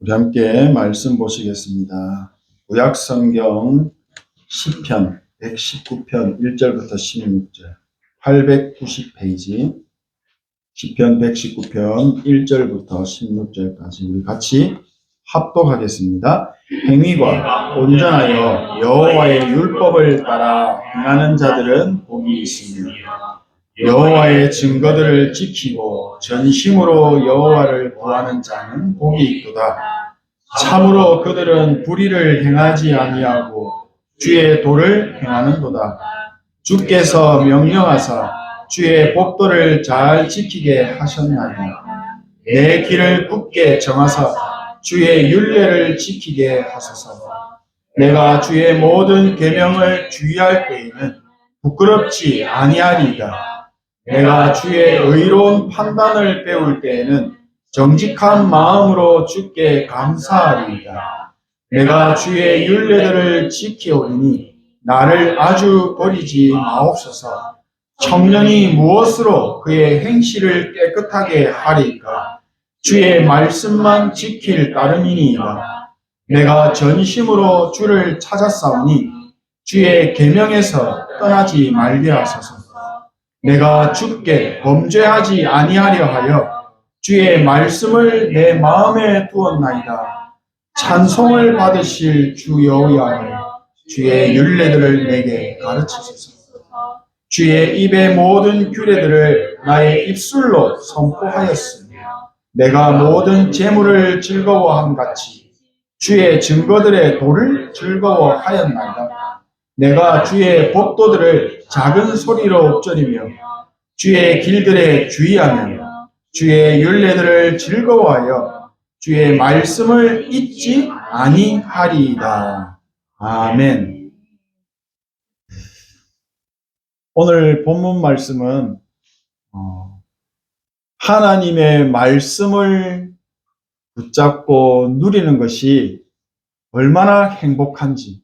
우리 함께 말씀 보시겠습니다. 구약 성경 10편 119편 1절부터 16절 890페이지 10편 119편 1절부터 16절까지 우리 같이 합독하겠습니다. 행위가 온전하여 여호와의 율법을 따라 행하는 자들은 복이 있으며 여호와의 증거들을 지키고 전심으로 여호와를 구하는 자는 복이 있도다. 참으로 그들은 불의를 행하지 아니하고 주의 도를 행하는도다. 주께서 명령하사 주의 법도를 잘 지키게 하셨나니 내 길을 굳게 정하사 주의 율례를 지키게 하소서. 내가 주의 모든 계명을 주의할 때에는 부끄럽지 아니하리이다. 내가 주의 의로운 판단을 배울 때에는 정직한 마음으로 주께 감사하리이다. 내가 주의 율례들을 지키오리니 나를 아주 버리지 마옵소서. 청년이 무엇으로 그의 행실을 깨끗하게 하리까? 주의 말씀만 지킬 따름이니이다. 내가 전심으로 주를 찾았사오니 주의 계명에서 떠나지 말게 하소서. 내가 주께 범죄하지 아니하려 하여 주의 말씀을 내 마음에 두었나이다. 찬송을 받으실 주 여호와여 주의 율례들을 내게 가르치소서. 주의 입의 모든 규례들을 나의 입술로 선포하였으며 내가 모든 재물을 즐거워함 같이 주의 증거들의 도를 즐거워하였나이다. 내가 주의 법도들을 작은 소리로 엎드리며 주의 길들에 주의하며 주의 율례들을 즐거워하여 주의 말씀을 잊지 아니하리이다. 아멘. 오늘 본문 말씀은 어, 하나님의 말씀을 붙잡고 누리는 것이 얼마나 행복한지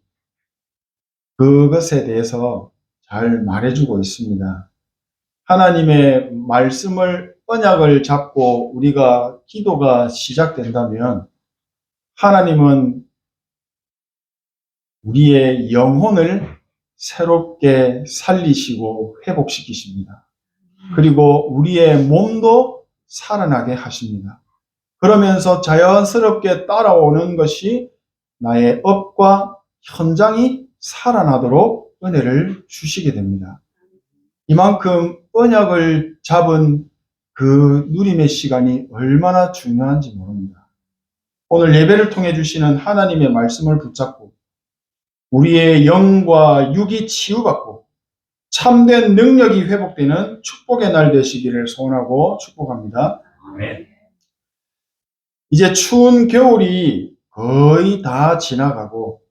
그것에 대해서 잘 말해주고 있습니다. 하나님의 말씀을 언약을 잡고 우리가 기도가 시작된다면 하나님은 우리의 영혼을 새롭게 살리시고 회복시키십니다. 그리고 우리의 몸도 살아나게 하십니다. 그러면서 자연스럽게 따라오는 것이 나의 업과 현장이 살아나도록 은혜를 주시게 됩니다. 이만큼 언약을 잡은 그 누림의 시간이 얼마나 중요한지 모릅니다. 오늘 예배를 통해 주시는 하나님의 말씀을 붙잡고 우리의 영과 육이 치유받고 참된 능력이 회복되는 축복의 날 되시기를 소원하고 축복합니다. 이제 추운 겨울이 거의 다 지나가고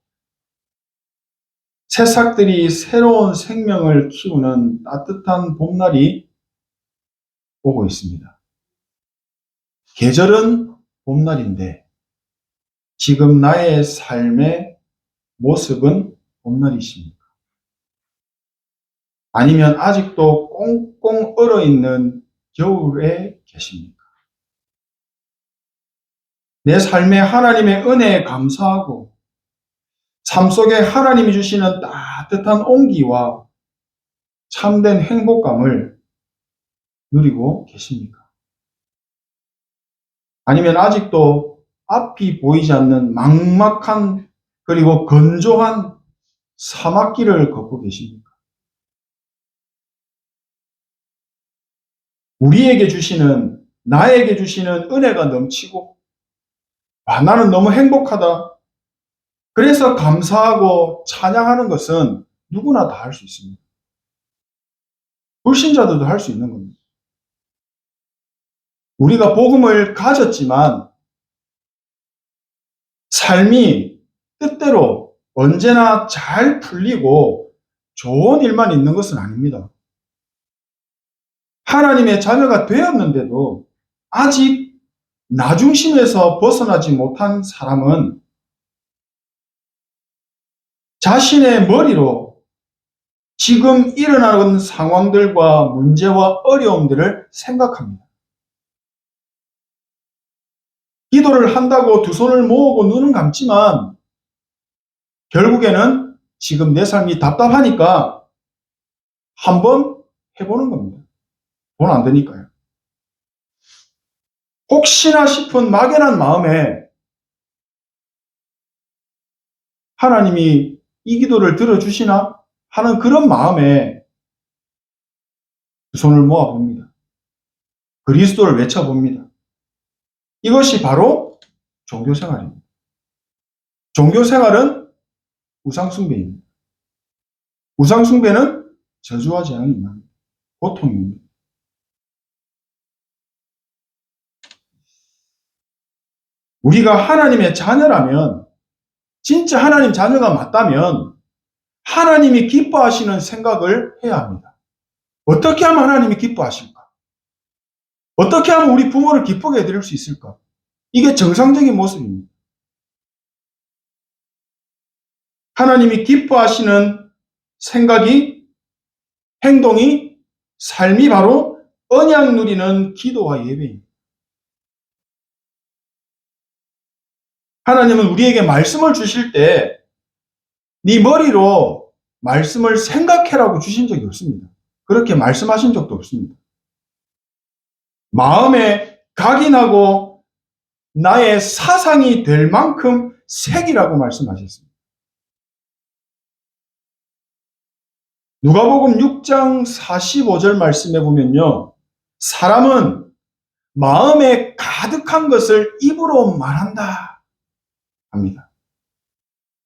새싹들이 새로운 생명을 키우는 따뜻한 봄날이 오고 있습니다. 계절은 봄날인데 지금 나의 삶의 모습은 봄날이십니까? 아니면 아직도 꽁꽁 얼어 있는 겨울에 계십니까? 내 삶에 하나님의 은혜에 감사하고 삶 속에 하나님이 주시는 따뜻한 온기와 참된 행복감을 누리고 계십니까? 아니면 아직도 앞이 보이지 않는 막막한 그리고 건조한 사막길을 걷고 계십니까? 우리에게 주시는, 나에게 주시는 은혜가 넘치고, 아, 나는 너무 행복하다. 그래서 감사하고 찬양하는 것은 누구나 다 할 수 있습니다. 불신자들도 할 수 있는 겁니다. 우리가 복음을 가졌지만 삶이 뜻대로 언제나 잘 풀리고 좋은 일만 있는 것은 아닙니다. 하나님의 자녀가 되었는데도 아직 나중심에서 벗어나지 못한 사람은 자신의 머리로 지금 일어나는 상황들과 문제와 어려움들을 생각합니다. 기도를 한다고 두 손을 모으고 눈은 감지만 결국에는 지금 내 삶이 답답하니까 한번 해보는 겁니다. 돈 안 되니까요. 혹시나 싶은 막연한 마음에 하나님이 이 기도를 들어주시나 하는 그런 마음에 두 손을 모아봅니다. 그리스도를 외쳐봅니다. 이것이 바로 종교생활입니다. 종교생활은 우상숭배입니다. 우상숭배는 저주와 재앙이 임합니다. 고통입니다. 우리가 하나님의 자녀라면, 진짜 하나님 자녀가 맞다면, 하나님이 기뻐하시는 생각을 해야 합니다. 어떻게 하면 하나님이 기뻐하실까? 어떻게 하면 우리 부모를 기쁘게 해드릴 수 있을까? 이게 정상적인 모습입니다. 하나님이 기뻐하시는 생각이, 행동이, 삶이 바로 언약 누리는 기도와 예배입니다. 하나님은 우리에게 말씀을 주실 때, 네 머리로 말씀을 생각해라고 주신 적이 없습니다. 그렇게 말씀하신 적도 없습니다. 마음에 각인하고 나의 사상이 될 만큼 색이라고 말씀하셨습니다. 누가복음 6장 45절 말씀해 보면요. 사람은 마음에 가득한 것을 입으로 말한다. 합니다.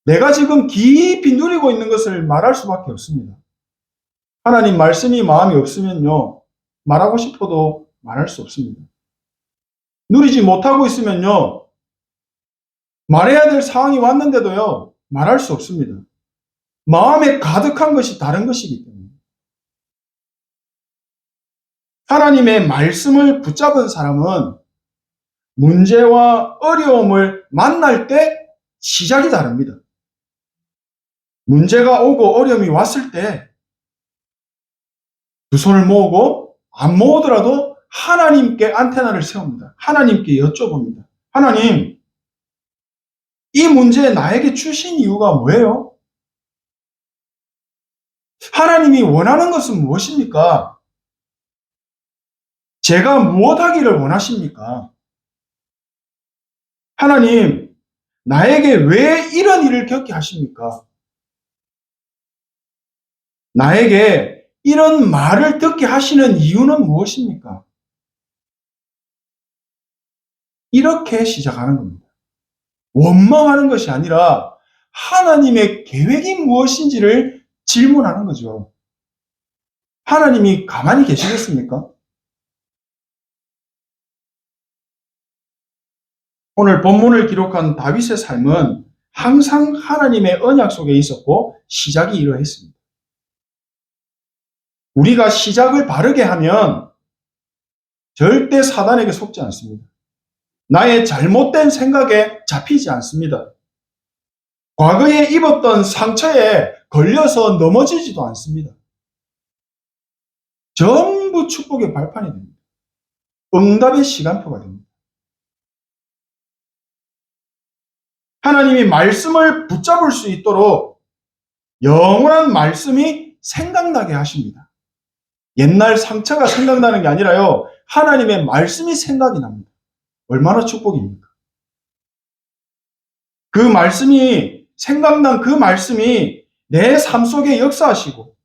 내가 지금 깊이 누리고 있는 것을 말할 수밖에 없습니다. 하나님 말씀이 마음이 없으면요. 말하고 싶어도 말할 수 없습니다. 누리지 못하고 있으면요. 말해야 될 상황이 왔는데도요. 말할 수 없습니다. 마음에 가득한 것이 다른 것이기 때문에. 하나님의 말씀을 붙잡은 사람은 문제와 어려움을 만날 때 시작이 다릅니다. 문제가 오고 어려움이 왔을 때 두 손을 모으고 안 모으더라도 하나님께 안테나를 세웁니다. 하나님께 여쭤봅니다. 하나님, 이 문제 나에게 주신 이유가 뭐예요? 하나님이 원하는 것은 무엇입니까? 제가 무엇 하기를 원하십니까? 하나님, 나에게 왜 이런 일을 겪게 하십니까? 나에게 이런 말을 듣게 하시는 이유는 무엇입니까? 이렇게 시작하는 겁니다. 원망하는 것이 아니라 하나님의 계획이 무엇인지를 질문하는 거죠. 하나님이 가만히 계시겠습니까? 오늘 본문을 기록한 다윗의 삶은 항상 하나님의 언약 속에 있었고 시작이 이러했습니다. 우리가 시작을 바르게 하면 절대 사단에게 속지 않습니다. 나의 잘못된 생각에 잡히지 않습니다. 과거에 입었던 상처에 걸려서 넘어지지도 않습니다. 전부 축복의 발판이 됩니다. 응답의 시간표가 됩니다. 하나님이 말씀을 붙잡을 수 있도록 영원한 말씀이 생각나게 하십니다. 옛날 상처가 생각나는 게 아니라요. 하나님의 말씀이 생각이 납니다. 얼마나 축복입니까? 그 말씀이 생각난 그 말씀이 내 삶 속에 역사하시고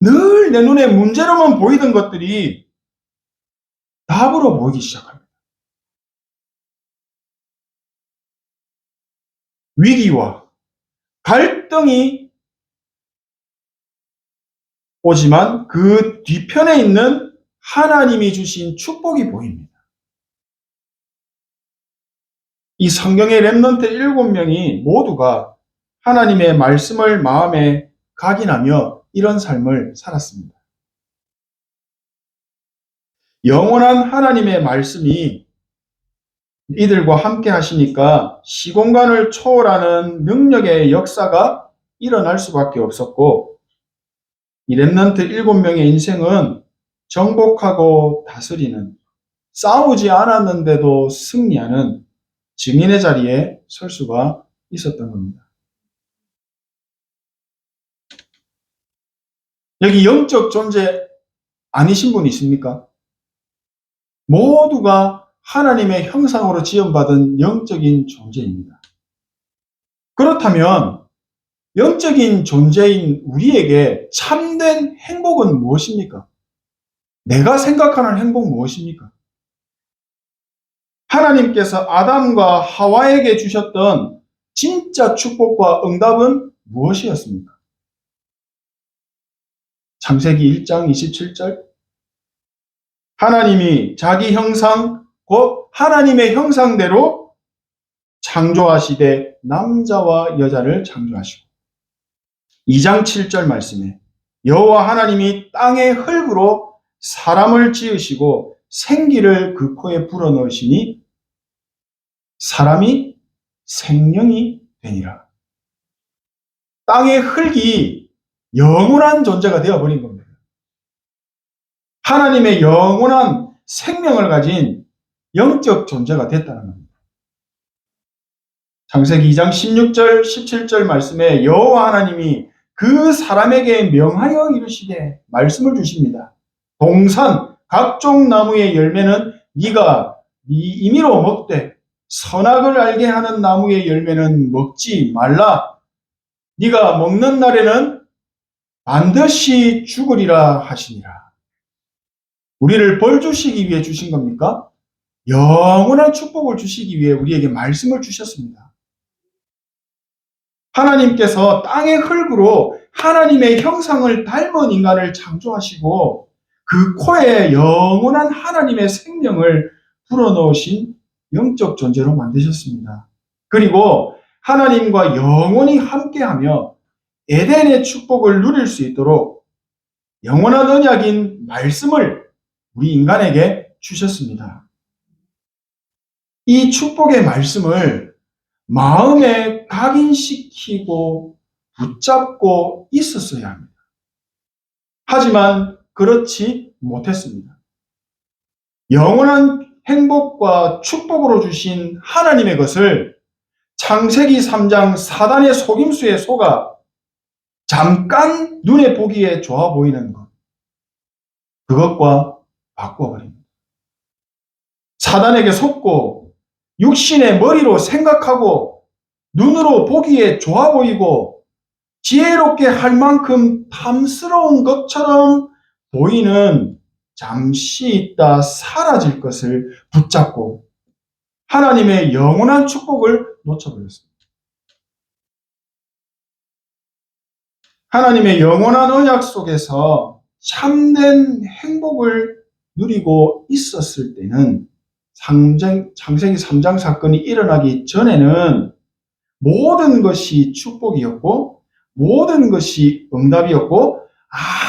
늘 내 눈에 문제로만 보이던 것들이 답으로 보이기 시작합니다. 위기와 갈등이 오지만 그 뒤편에 있는 하나님이 주신 축복이 보입니다. 이 성경의 랩런트 일곱 명이 모두가 하나님의 말씀을 마음에 각인하며 이런 삶을 살았습니다. 영원한 하나님의 말씀이 이들과 함께 하시니까 시공간을 초월하는 능력의 역사가 일어날 수밖에 없었고 이 랩런트 일곱 명의 인생은 정복하고 다스리는 싸우지 않았는데도 승리하는 증인의 자리에 설 수가 있었던 겁니다. 여기 영적 존재 아니신 분 있습니까? 모두가 하나님의 형상으로 지원받은 영적인 존재입니다. 그렇다면 영적인 존재인 우리에게 참된 행복은 무엇입니까? 내가 생각하는 행복 무엇입니까? 하나님께서 아담과 하와에게 주셨던 진짜 축복과 응답은 무엇이었습니까? 창세기 1장 27절 하나님이 자기 형상 곧 하나님의 형상대로 창조하시되 남자와 여자를 창조하시고 2장 7절 말씀에 여호와 하나님이 땅의 흙으로 사람을 지으시고 생기를 그 코에 불어넣으시니 사람이 생명이 되니라. 땅의 흙이 영원한 존재가 되어버린 겁니다. 하나님의 영원한 생명을 가진 영적 존재가 됐다는 겁니다. 창세기 2장 16절, 17절 말씀에 여호와 하나님이 그 사람에게 명하여 이르시되 말씀을 주십니다. 동산 각종 나무의 열매는 네가 네 임의로 먹되 선악을 알게 하는 나무의 열매는 먹지 말라. 네가 먹는 날에는 반드시 죽으리라 하시니라. 우리를 벌 주시기 위해 주신 겁니까? 영원한 축복을 주시기 위해 우리에게 말씀을 주셨습니다. 하나님께서 땅의 흙으로 하나님의 형상을 닮은 인간을 창조하시고 그 코에 영원한 하나님의 생명을 불어넣으신 영적 존재로 만드셨습니다. 그리고 하나님과 영원히 함께하며 에덴의 축복을 누릴 수 있도록 영원한 언약인 말씀을 우리 인간에게 주셨습니다. 이 축복의 말씀을 마음에 각인시키고 붙잡고 있었어야 합니다. 하지만 그렇지 못했습니다. 영원한 행복과 축복으로 주신 하나님의 것을 창세기 3장 사단의 속임수에 속아 잠깐 눈에 보기에 좋아 보이는 것. 그것과 바꿔버립니다. 사단에게 속고 육신의 머리로 생각하고 눈으로 보기에 좋아 보이고 지혜롭게 할 만큼 탐스러운 것처럼 보이는 잠시 있다 사라질 것을 붙잡고 하나님의 영원한 축복을 놓쳐버렸습니다. 하나님의 영원한 언약 속에서 참된 행복을 누리고 있었을 때는 상장, 창세기 3장 사건이 일어나기 전에는 모든 것이 축복이었고 모든 것이 응답이었고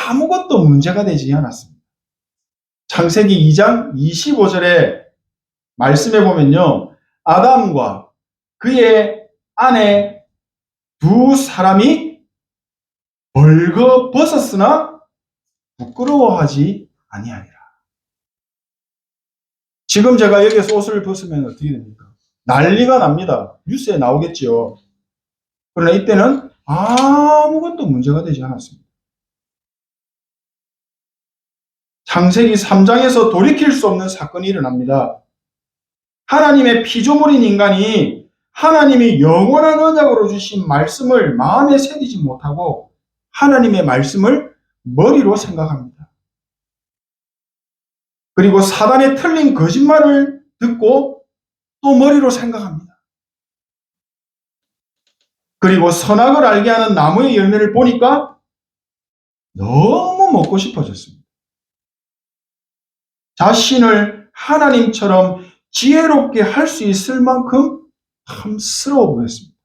아무것도 문제가 되지 않았습니다. 창세기 2장 25절에 말씀해 보면요. 아담과 그의 아내 두 사람이 벌거벗었으나 부끄러워하지 아니하니라. 지금 제가 여기서 옷을 벗으면 어떻게 됩니까? 난리가 납니다. 뉴스에 나오겠죠. 그러나 이때는 아무것도 문제가 되지 않았습니다. 창세기 3장에서 돌이킬 수 없는 사건이 일어납니다. 하나님의 피조물인 인간이 하나님이 영원한 언약으로 주신 말씀을 마음에 새기지 못하고 하나님의 말씀을 머리로 생각합니다. 그리고 사단의 틀린 거짓말을 듣고 또 머리로 생각합니다. 그리고 선악을 알게 하는 나무의 열매를 보니까 너무 먹고 싶어졌습니다. 자신을 하나님처럼 지혜롭게 할 수 있을 만큼 탐스러워 보였습니다.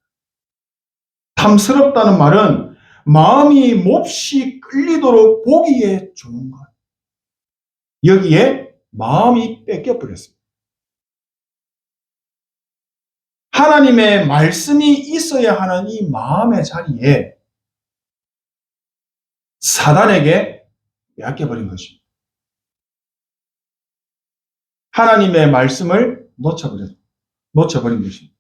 탐스럽다는 말은 마음이 몹시 끌리도록 보기에 좋은 것. 여기에 마음이 뺏겨 버렸습니다. 하나님의 말씀이 있어야 하는 이 마음의 자리에 사단에게 빼앗겨버린 것입니다. 하나님의 말씀을 놓쳐버렸, 놓쳐버린 것입니다.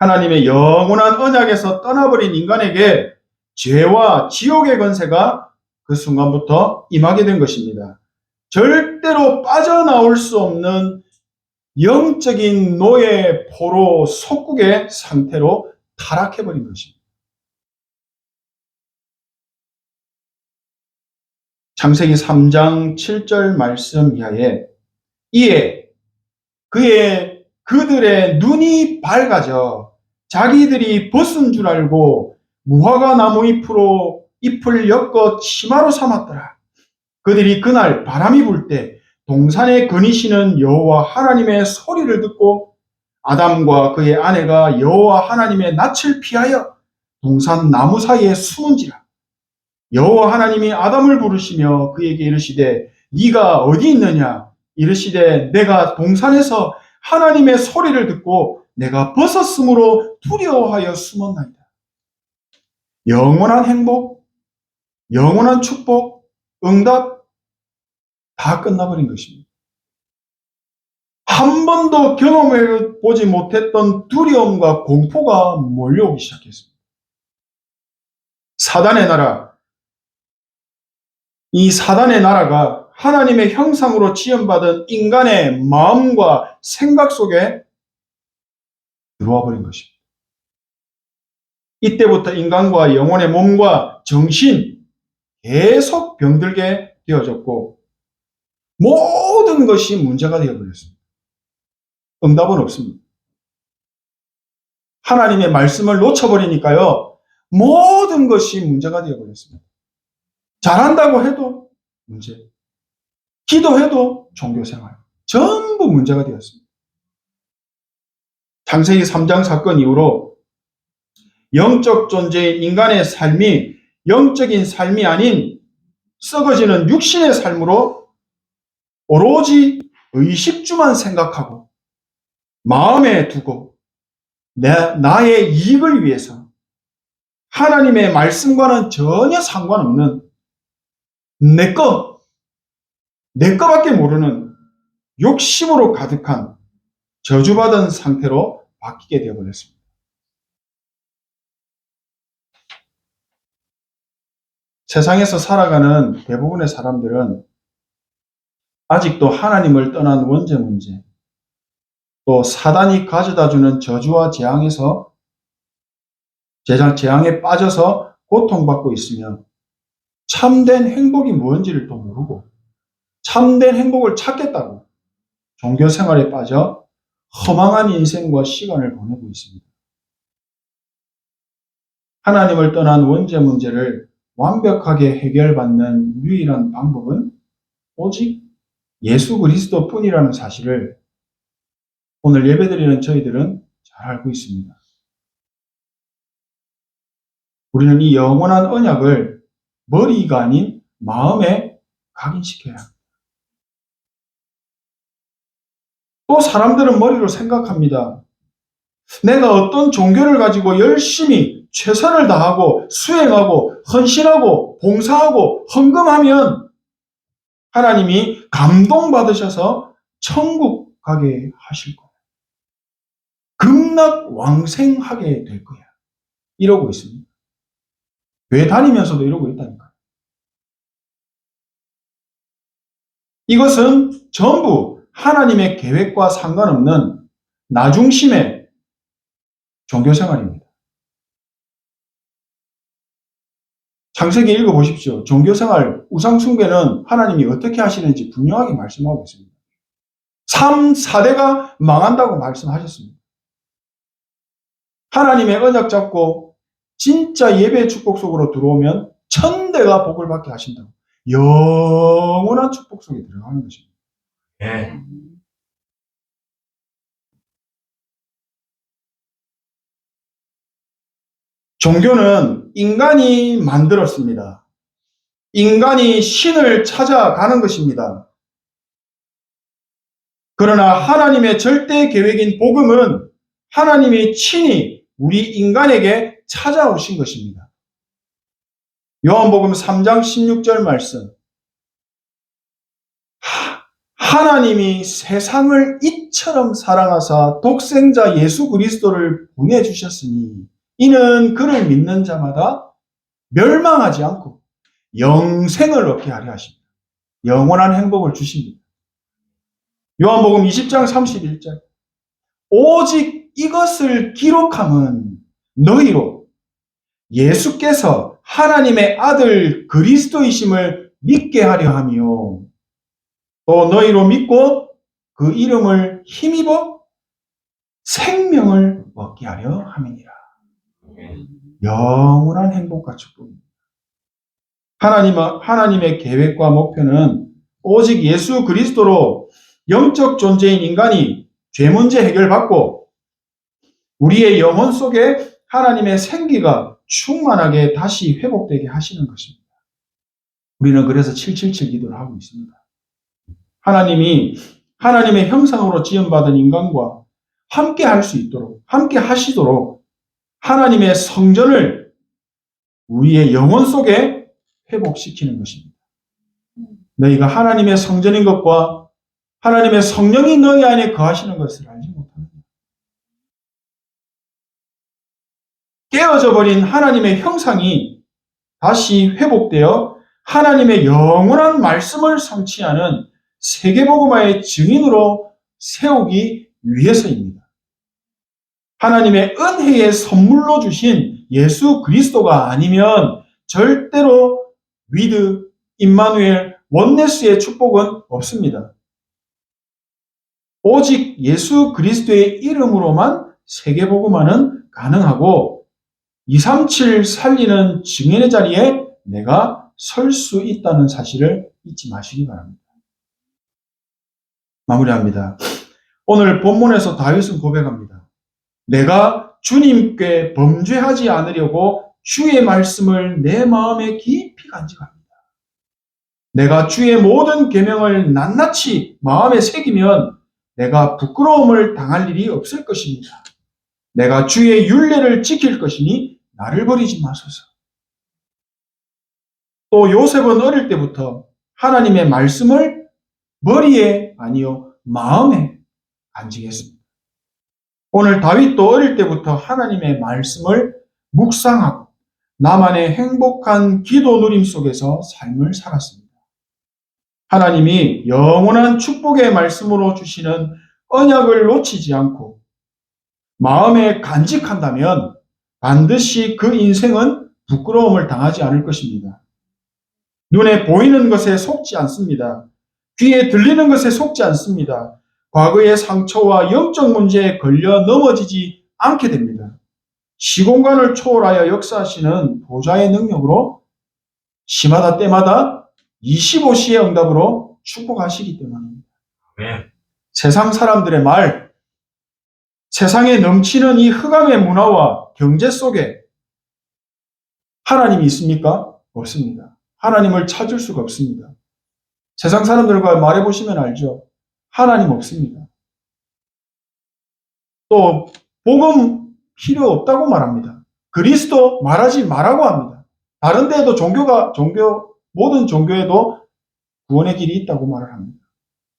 하나님의 영원한 언약에서 떠나버린 인간에게 죄와 지옥의 권세가 그 순간부터 임하게 된 것입니다. 절대로 빠져나올 수 없는 영적인 노예 포로 속국의 상태로 타락해버린 것입니다. 창세기 3장 7절 말씀 이하에 이에 그의 그들의 눈이 밝아져 자기들이 벗은 줄 알고 무화과 나무 잎으로 잎을 엮어 치마로 삼았더라. 그들이 그날 바람이 불 때 동산에 거니시는 여호와 하나님의 소리를 듣고 아담과 그의 아내가 여호와 하나님의 낯을 피하여 동산 나무 사이에 숨은지라. 여호와 하나님이 아담을 부르시며 그에게 이르시되 네가 어디 있느냐 이르시되 내가 동산에서 하나님의 소리를 듣고 내가 벗었으므로 두려워하여 숨었나이다. 영원한 행복, 영원한 축복, 응답 다 끝나버린 것입니다. 한 번도 경험해 보지 못했던 두려움과 공포가 몰려오기 시작했습니다. 사단의 나라, 이 사단의 나라가 하나님의 형상으로 지연받은 인간의 마음과 생각 속에 들어와 버린 것입니다. 이때부터 인간과 영혼의 몸과 정신 계속 병들게 되어졌고 모든 것이 문제가 되어버렸습니다. 응답은 없습니다. 하나님의 말씀을 놓쳐버리니까요, 모든 것이 문제가 되어버렸습니다. 잘한다고 해도 문제, 기도해도 종교생활, 전부 문제가 되었습니다. 창세기 3장 사건 이후로 영적 존재인 인간의 삶이 영적인 삶이 아닌 썩어지는 육신의 삶으로 오로지 의식주만 생각하고 마음에 두고 내, 나의 이익을 위해서 하나님의 말씀과는 전혀 상관없는 내 거, 내 거밖에 모르는 욕심으로 가득한 저주받은 상태로 바뀌게 되어버렸습니다. 세상에서 살아가는 대부분의 사람들은 아직도 하나님을 떠난 원죄 문제, 또 사단이 가져다 주는 저주와 재앙에서 재앙, 재앙에 빠져서 고통받고 있으며 참된 행복이 무엇인지를 또 모르고 참된 행복을 찾겠다고 종교 생활에 빠져 허망한 인생과 시간을 보내고 있습니다. 하나님을 떠난 원죄 문제를 완벽하게 해결받는 유일한 방법은 오직 예수 그리스도 뿐이라는 사실을 오늘 예배드리는 저희들은 잘 알고 있습니다. 우리는 이 영원한 언약을 머리가 아닌 마음에 각인시켜야 합니다. 또 사람들은 머리로 생각합니다. 내가 어떤 종교를 가지고 열심히 최선을 다하고 수행하고 헌신하고 봉사하고 헌금하면 하나님이 감동받으셔서 천국 가게 하실 거야. 급락 왕생하게 될 거야. 이러고 있습니다. 왜 다니면서도 이러고 있다니까. 이것은 전부 하나님의 계획과 상관없는 나중심의 종교 생활입니다. 창세기 읽어보십시오. 종교생활, 우상숭배는 하나님이 어떻게 하시는지 분명하게 말씀하고 있습니다. 3, 4대가 망한다고 말씀하셨습니다. 하나님의 언약 잡고 진짜 예배 축복 속으로 들어오면 천대가 복을 받게 하신다고. 영원한 축복 속에 들어가는 것입니다. 예. 종교는 인간이 만들었습니다. 인간이 신을 찾아가는 것입니다. 그러나 하나님의 절대 계획인 복음은 하나님이 친히 우리 인간에게 찾아오신 것입니다. 요한복음 3장 16절 말씀. 하나님이 세상을 이처럼 사랑하사 독생자 예수 그리스도를 보내주셨으니 이는 그를 믿는 자마다 멸망하지 않고 영생을 얻게 하려 하십니다. 영원한 행복을 주십니다. 요한복음 20장 31절 오직 이것을 기록함은 너희로 예수께서 하나님의 아들 그리스도이심을 믿게 하려 하며 또 너희로 믿고 그 이름을 힘입어 생명을 얻게 하려 함이니라. 영원한 행복과 축복입니다. 하나님, 하나님의 계획과 목표는 오직 예수 그리스도로 영적 존재인 인간이 죄 문제 해결받고 우리의 영혼 속에 하나님의 생기가 충만하게 다시 회복되게 하시는 것입니다. 우리는 그래서 777 기도를 하고 있습니다. 하나님이 하나님의 형상으로 지음받은 인간과 함께 할 수 있도록, 함께 하시도록 하나님의 성전을 우리의 영혼 속에 회복시키는 것입니다. 너희가 하나님의 성전인 것과 하나님의 성령이 너희 안에 거하시는 것을 알지 못합니다. 깨어져 버린 하나님의 형상이 다시 회복되어 하나님의 영원한 말씀을 성취하는 세계복음화의 증인으로 세우기 위해서입니다. 하나님의 은혜의 선물로 주신 예수 그리스도가 아니면 절대로 위드, 임마누엘, 원네스의 축복은 없습니다. 오직 예수 그리스도의 이름으로만 세계복음화는 가능하고 237 살리는 증인의 자리에 내가 설 수 있다는 사실을 잊지 마시기 바랍니다. 마무리합니다. 오늘 본문에서 다윗은 고백합니다. 내가 주님께 범죄하지 않으려고 주의 말씀을 내 마음에 깊이 간직합니다. 내가 주의 모든 계명을 낱낱이 마음에 새기면 내가 부끄러움을 당할 일이 없을 것입니다. 내가 주의 윤례를 지킬 것이니 나를 버리지 마소서. 또 요셉은 어릴 때부터 하나님의 말씀을 머리에 아니요 마음에 간직했습니다. 오늘 다윗도 어릴 때부터 하나님의 말씀을 묵상하고 나만의 행복한 기도 누림 속에서 삶을 살았습니다. 하나님이 영원한 축복의 말씀으로 주시는 언약을 놓치지 않고 마음에 간직한다면 반드시 그 인생은 부끄러움을 당하지 않을 것입니다. 눈에 보이는 것에 속지 않습니다. 귀에 들리는 것에 속지 않습니다. 과거의 상처와 영적 문제에 걸려 넘어지지 않게 됩니다. 시공간을 초월하여 역사하시는 보좌의 능력으로 시마다 때마다 25시의 응답으로 축복하시기 때문입니다. 네. 세상 사람들의 말, 세상에 넘치는 이 흑암의 문화와 경제 속에 하나님이 있습니까? 없습니다. 하나님을 찾을 수가 없습니다. 세상 사람들과 말해보시면 알죠. 하나님 없습니다. 또, 복음 필요 없다고 말합니다. 그리스도 말하지 말라고 합니다. 다른 데에도 종교가, 종교, 모든 종교에도 구원의 길이 있다고 말을 합니다.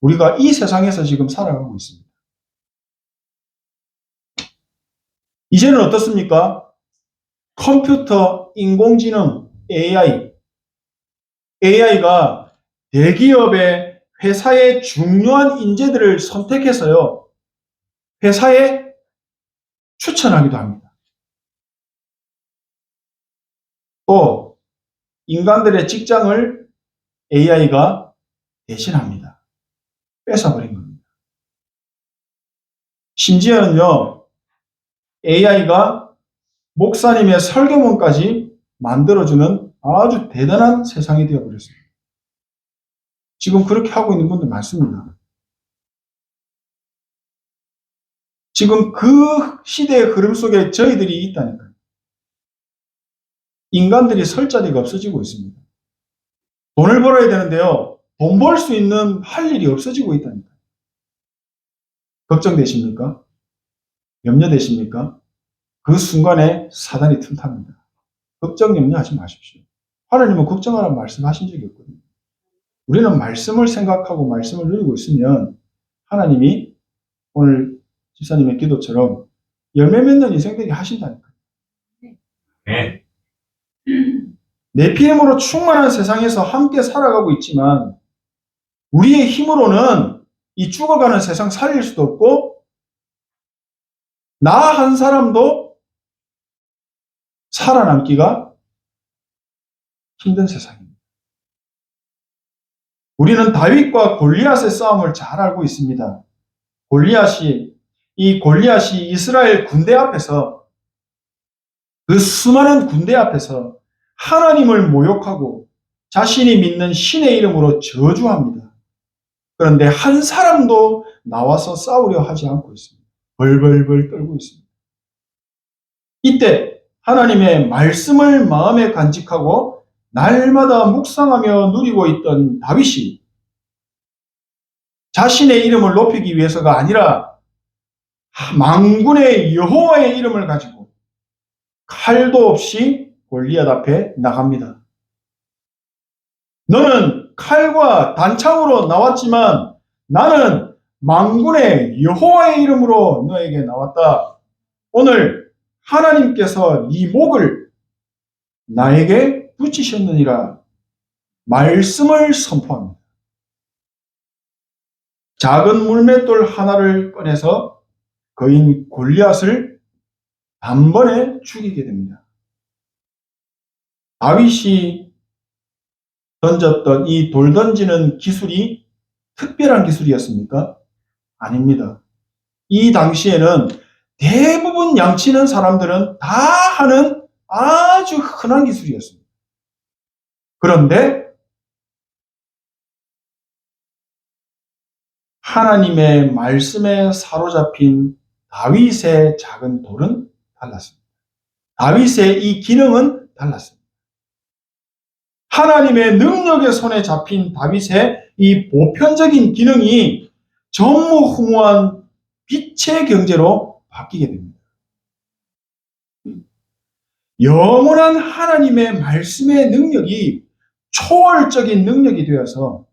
우리가 이 세상에서 지금 살아가고 있습니다. 이제는 어떻습니까? 컴퓨터, 인공지능, AI. AI가 대기업의 회사의 중요한 인재들을 선택해서요, 회사에 추천하기도 합니다. 또, 인간들의 직장을 AI가 대신합니다. 뺏어버린 겁니다. 심지어는요, AI가 목사님의 설교문까지 만들어주는 아주 대단한 세상이 되어버렸습니다. 지금 그렇게 하고 있는 분들 많습니다. 지금 그 시대의 흐름 속에 저희들이 있다니까요. 인간들이 설 자리가 없어지고 있습니다. 돈을 벌어야 되는데요. 돈 벌 수 있는 할 일이 없어지고 있다니까요. 걱정되십니까? 염려되십니까? 그 순간에 사단이 틈탑니다. 걱정 염려하지 마십시오. 하나님은 걱정하라는 말씀하신 적이 없거든요. 우리는 말씀을 생각하고 말씀을 누리고 있으면 하나님이 오늘 집사님의 기도처럼 열매 맺는 인생 되게 하신다니까요. 네. 내 피임으로 충만한 세상에서 함께 살아가고 있지만 우리의 힘으로는 이 죽어가는 세상 살릴 수도 없고 나 한 사람도 살아남기가 힘든 세상입니다. 우리는 다윗과 골리앗의 싸움을 잘 알고 있습니다. 골리앗이 이 골리앗이 이스라엘 군대 앞에서 그 수많은 군대 앞에서 하나님을 모욕하고 자신이 믿는 신의 이름으로 저주합니다. 그런데 한 사람도 나와서 싸우려 하지 않고 있습니다. 벌벌벌 떨고 있습니다. 이때 하나님의 말씀을 마음에 간직하고 날마다 묵상하며 누리고 있던 다윗이 자신의 이름을 높이기 위해서가 아니라 망군의 여호와의 이름을 가지고 칼도 없이 골리앗 앞에 나갑니다. 너는 칼과 단창으로 나왔지만 나는 망군의 여호와의 이름으로 너에게 나왔다. 오늘 하나님께서 네 목을 나에게 붙이셨느니라 말씀을 선포합니다. 작은 물맷돌 하나를 꺼내서 거인 골리앗을 단번에 죽이게 됩니다. 다윗이 던졌던 이 돌 던지는 기술이 특별한 기술이었습니까? 아닙니다. 이 당시에는 대부분 양치는 사람들은 다 하는 아주 흔한 기술이었습니다. 그런데 하나님의 말씀에 사로잡힌 다윗의 작은 돌은 달랐습니다. 다윗의 이 기능은 달랐습니다. 하나님의 능력의 손에 잡힌 다윗의 이 보편적인 기능이 전무후무한 빛의 경제로 바뀌게 됩니다. 영원한 하나님의 말씀의 능력이 초월적인 능력이 되어서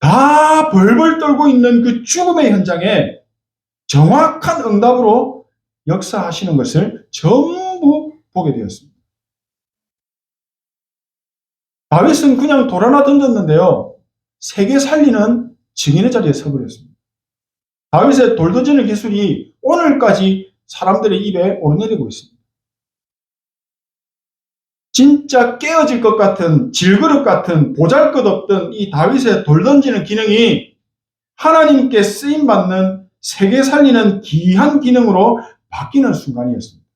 다 벌벌 떨고 있는 그 죽음의 현장에 정확한 응답으로 역사하시는 것을 전부 보게 되었습니다. 다윗은 그냥 돌 하나 던졌는데요. 세계 살리는 증인의 자리에 서버렸습니다. 다윗의 돌 던지는 기술이 오늘까지 사람들의 입에 오르내리고 있습니다. 진짜 깨어질 것 같은 질그릇 같은 보잘것없던 이 다윗의 돌 던지는 기능이 하나님께 쓰임 받는 세계 살리는 귀한 기능으로 바뀌는 순간이었습니다.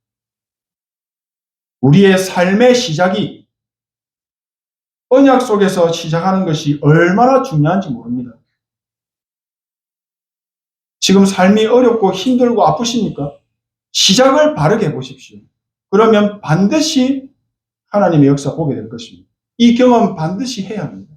우리의 삶의 시작이 언약 속에서 시작하는 것이 얼마나 중요한지 모릅니다. 지금 삶이 어렵고 힘들고 아프십니까? 시작을 바르게 해보십시오. 그러면 반드시 하나님의 역사 보게 될 것입니다. 이 경험 반드시 해야 합니다.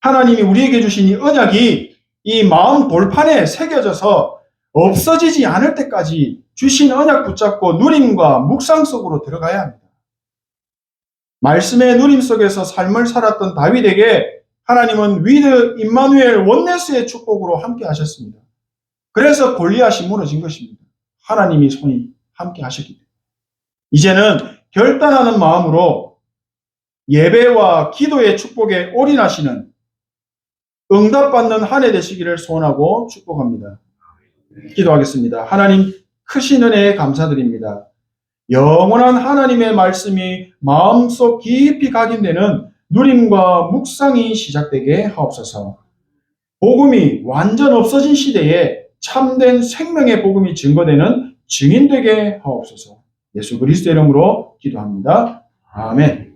하나님이 우리에게 주신 이 언약이 이 마음 돌판에 새겨져서 없어지지 않을 때까지 주신 언약 붙잡고 누림과 묵상 속으로 들어가야 합니다. 말씀의 누림 속에서 삶을 살았던 다윗에게 하나님은 위드 임마누엘 원네스의 축복으로 함께 하셨습니다. 그래서 골리앗이 무너진 것입니다. 하나님이 손이 함께 하셨기 때문에. 이제는 결단하는 마음으로 예배와 기도의 축복에 올인하시는 응답받는 한 해 되시기를 소원하고 축복합니다. 기도하겠습니다. 하나님 크신 은혜에 감사드립니다. 영원한 하나님의 말씀이 마음속 깊이 각인되는 누림과 묵상이 시작되게 하옵소서. 복음이 완전 없어진 시대에 참된 생명의 복음이 증거되는 증인되게 하옵소서. 예수 그리스도 이름으로 기도합니다. 아멘.